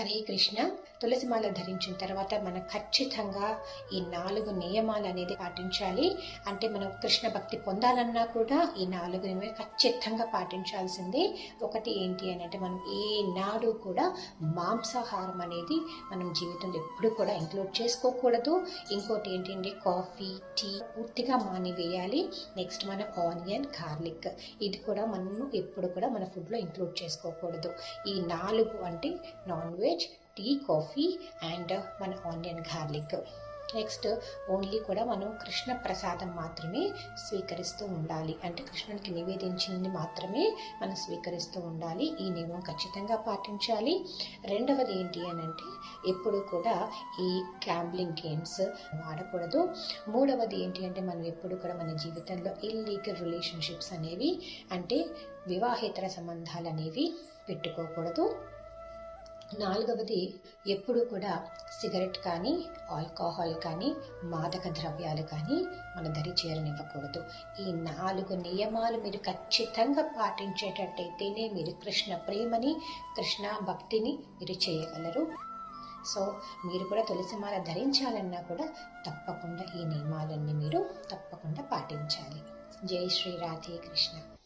హరే కృష్ణ. తులసిమాల ధరించిన తర్వాత మనం ఖచ్చితంగా ఈ నాలుగు నియమాలు అనేది పాటించాలి. అంటే మనం కృష్ణ భక్తి పొందాలన్నా కూడా ఈ నాలుగు నియమాలు ఖచ్చితంగా పాటించాల్సిందే. ఒకటి ఏంటి అని అంటే మనం ఏనాడు కూడా మాంసాహారం అనేది మనం జీవితంలో ఎప్పుడు కూడా ఇంక్లూడ్ చేసుకోకూడదు. ఇంకోటి ఏంటంటే కాఫీ టీ పూర్తిగా మానివేయాలి. నెక్స్ట్ మన ఆనియన్ గార్లిక్ ఇది కూడా మనం ఎప్పుడు కూడా మన ఫుడ్లో ఇంక్లూడ్ చేసుకోకూడదు. ఈ నాలుగు అంటే non veg tea coffee and మన ఆనియన్ గార్లిక్ నెక్స్ట్ ఓన్లీ కూడా మనం కృష్ణ ప్రసాదం మాత్రమే స్వీకరిస్తూ ఉండాలి. అంటే కృష్ణునికి నివేదించింది మాత్రమే మనం స్వీకరిస్తూ ఉండాలి. ఈ నియమం ఖచ్చితంగా పాటించాలి. రెండవది ఏంటి అని అంటే ఎప్పుడు కూడా ఈ క్యాంబ్లింగ్ గేమ్స్ వాడకూడదు మూడవది ఏంటి అంటే మనం ఎప్పుడు కూడా మన జీవితంలో ఇల్లీగల్ రిలేషన్షిప్స్ అనేవి అంటే వివాహేతర సంబంధాలు అనేవి పెట్టుకోకూడదు. నాలుగవది ఎప్పుడూ కూడా సిగరెట్ కానీ ఆల్కహాల్ కానీ మాదక ద్రవ్యాలు కానీ మన దరి చేరనివ్వకూడదు ఈ నాలుగు నియమాలు మీరు ఖచ్చితంగా పాటించేటట్టయితేనే మీరు కృష్ణ ప్రేమని కృష్ణ భక్తిని మీరు చేయగలరు. సో మీరు కూడా తులసిమాల ధరించాలన్నా కూడా తప్పకుండా ఈ నియమాలన్నీ మీరు తప్పకుండా పాటించాలి. జై శ్రీ రాధే కృష్ణ.